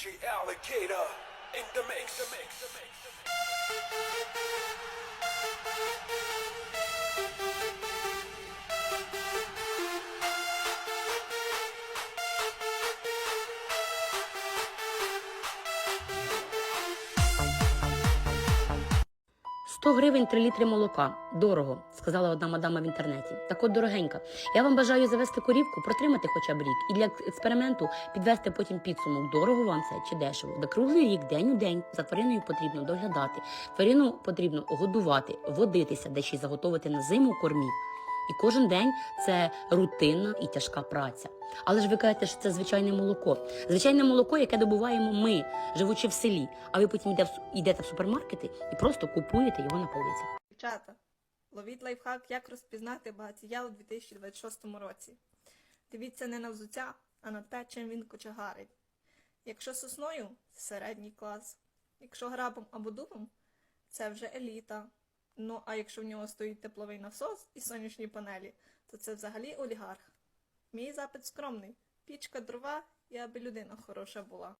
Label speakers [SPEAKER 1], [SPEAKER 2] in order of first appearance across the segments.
[SPEAKER 1] DJ Alligator in the mix. The mix, the mix, the mix.
[SPEAKER 2] «100 гривень 3 літри молока. Дорого, сказала одна мадама в інтернеті. Так от дорогенька. Я вам бажаю завести корівку, протримати хоча б рік і для експерименту підвести потім підсумок. Дорого вам це чи дешево. Да круглий рік, день у день. За твариною потрібно доглядати. Тварину потрібно годувати, водитися, де ще й заготовити на зиму кормів. І кожен день це рутинна і тяжка праця. Але ж ви кажете, що це звичайне молоко. Звичайне молоко, яке добуваємо ми, живучи в селі. А ви потім йдете в супермаркети і просто купуєте його на полиці.
[SPEAKER 3] Дівчата, ловіть лайфхак, як розпізнати багатія у 2026 році. Дивіться не на взуття, а на те, чим він кочегарить. Якщо сосною середній клас, якщо грабом або дубом це вже еліта. Ну а якщо в нього стоїть тепловий насос і сонячні панелі, то це взагалі олігарх. Мій запит скромний: пічка дрова, і аби людина хороша була.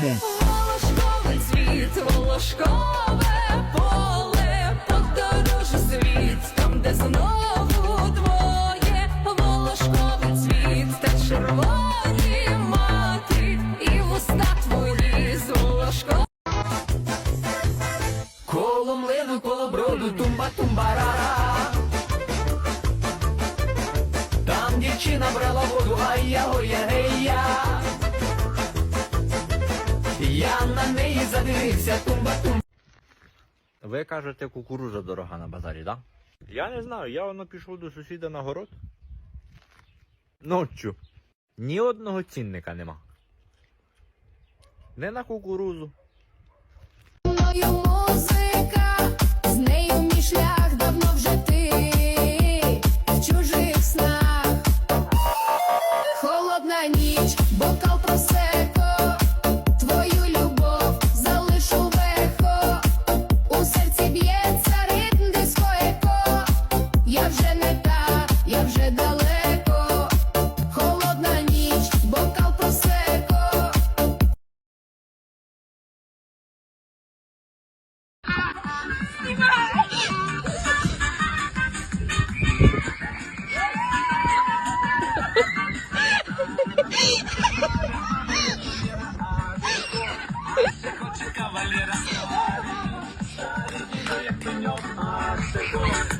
[SPEAKER 4] Волошковий цвіт, волошкове поле, подорожу світ, там, де знову твоє волошковий цвіт, та червоні мати, і вуста твої з волошковим.
[SPEAKER 5] Коло млину, коло броду, тумба тумбарара. Там дівчина брала воду, а я гоя гея. Я на неї задивився, тумба тумба.
[SPEAKER 6] Ви кажете, кукуруза дорога на базарі, так? Да? Я не знаю, я воно пішов до сусіда на город. Ноччю. Ні одного цінника нема. Не на кукурузу.
[SPEAKER 4] Мною музика, з нею мій шлях давно вже ти в чужих снах. Холодна ніч, бокал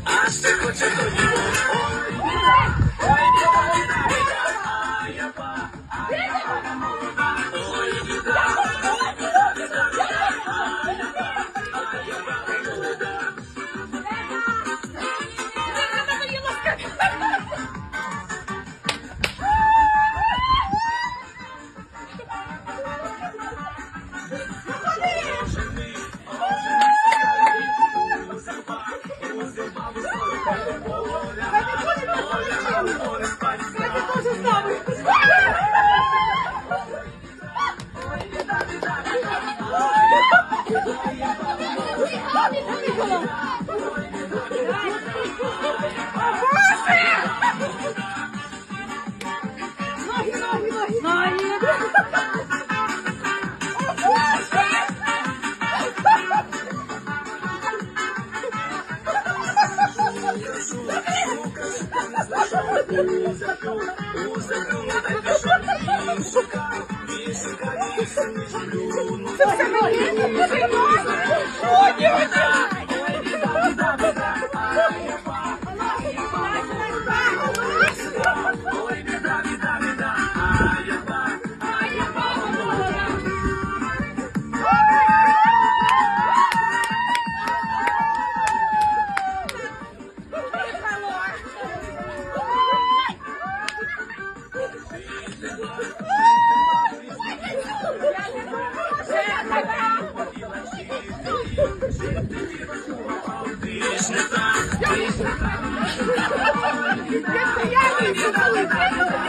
[SPEAKER 4] Hasta coche con Це все Ти ж не так. Я стояла і читала.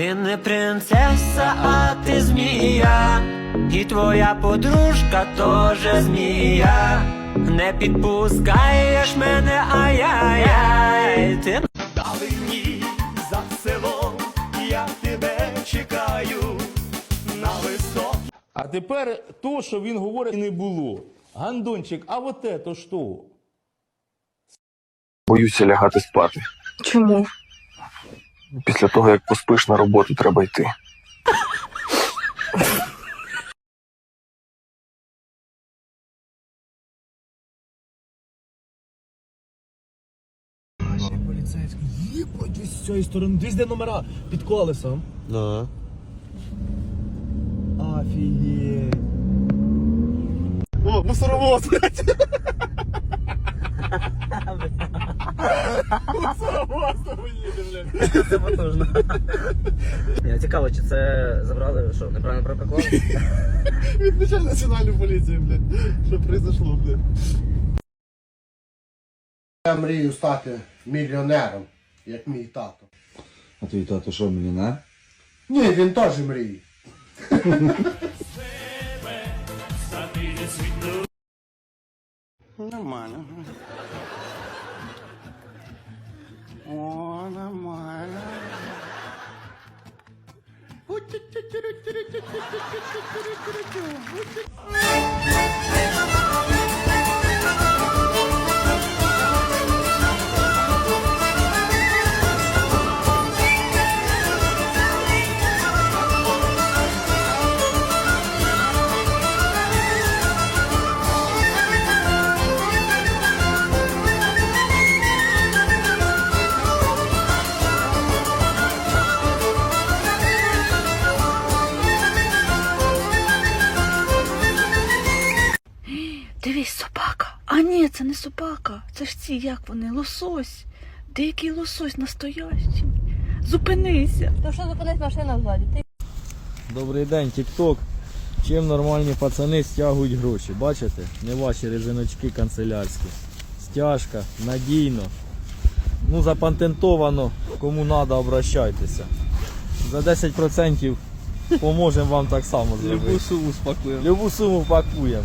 [SPEAKER 5] Ти не принцеса, а ти змія, і твоя подружка теж змія. Не підпускаєш мене, ай-яй-яй, ти
[SPEAKER 1] Далині за селом я тебе чекаю на високій
[SPEAKER 7] А тепер то, що він говорить, не було. Гандончик, а вот это що?
[SPEAKER 8] Боюся лягати спати.
[SPEAKER 3] Чому?
[SPEAKER 8] Після того, як поспиш на роботу, треба йти.
[SPEAKER 9] Поліцейський. Їбать, ось з цієї сторони. Десь де номера під колесом.
[SPEAKER 6] Ну.
[SPEAKER 9] Офігеть. О, мусоровоз, блядь.
[SPEAKER 10] Це потужно. Мені цікаво, чи це забрали, що неправильно пропаклали?
[SPEAKER 9] Відключай національну поліцію, блядь. Що произошло, блядь.
[SPEAKER 11] Я мрію стати мільйонером, як мій тато.
[SPEAKER 7] А твій тато що, мільйонер?
[SPEAKER 11] Ні, він теж мріє.
[SPEAKER 9] Нормально. О, нормально.
[SPEAKER 12] Собака. Це ж ці, як вони, лосось. Дикий лосось настоящий. Зупинися.
[SPEAKER 2] То що зупинить машина ззаді? Ти
[SPEAKER 9] Добрий день, Тік-Ток. Чим нормальні пацани стягують гроші? Бачите? Не ваші резиночки канцелярські. Стяжка, надійно. Ну, запатентовано, кому треба, обращайтеся. За 10% поможемо вам так само зробити. Любу суму спакуємо. Любу суму пакуємо.